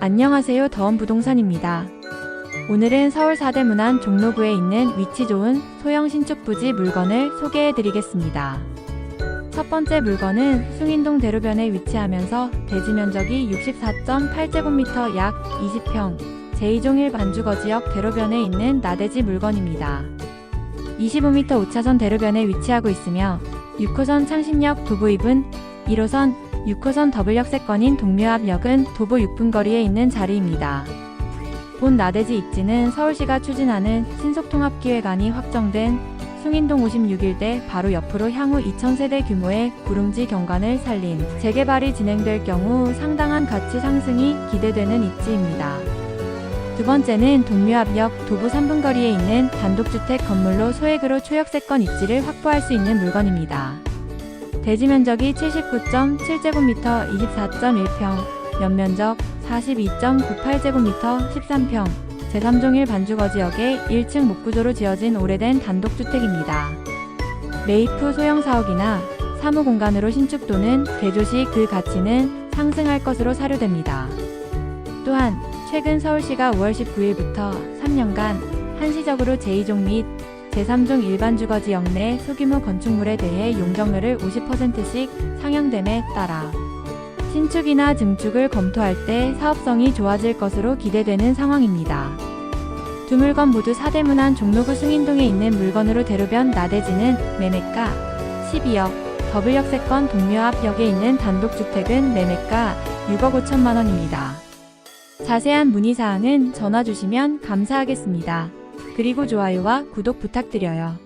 안녕하세요. 더원 부동산입니다. 오늘은 서울 사대문안 종로구에 있는 위치 좋은 소형 신축 부지 물건을 소개해 드리겠습니다. 첫 번째 물건은 숭인동 대로변에 위치하면서 대지 면적이 64.8제곱미터 약 20평, 제2종일 반주거 지역 대로변에 있는 나대지 물건입니다. 25m 5차선 대로변에 위치하고 있으며 6호선 창신역 2분, 1호선 6호선 더블역세권인 동묘앞역은 도보 6분 거리에 있는 자리입니다. 본 나대지 입지는 서울시가 추진하는 신속통합기획안이 확정된 숭인동 56일대 바로 옆으로 향후 2,000세대 규모의 구름지 경관을 살린 재개발이 진행될 경우 상당한 가치 상승이 기대되는 입지입니다. 두 번째는 동묘앞역 도보 3분 거리에 있는 단독주택 건물로 소액으로 초역세권 입지를 확보할 수 있는 물건입니다. 대지 면적이 79.7제곱미터 24.1평, 연면적 42.98제곱미터 13평, 제3종일 반주거 지역의 1층 목구조로 지어진 오래된 단독주택입니다. 후 소형 사옥이나 사무 공간으로 신축 또는 개조 시 그 가치는 상승할 것으로 사료됩니다. 또한 최근 서울시가 5월 19일부터 3년간 한시적으로 제2종 및 제3종 일반 주거 지 역 내 소규모 건축물에 대해 용적률을 50%씩 상향됨에 따라 신축이나 증축을 검토할 때 사업성이 좋아질 것으로 기대되는 상황입니다. 두 물건 모두 사대문안 종로구 승인동에 있는 물건으로 대로변 나대지는 매매가 12억, 더블역세권 동묘 앞역에 있는 단독주택은 매매가 6억 5천만 원입니다. 자세한 문의사항은 전화 주시면 감사하겠습니다. 그리고 좋아요와 구독 부탁드려요.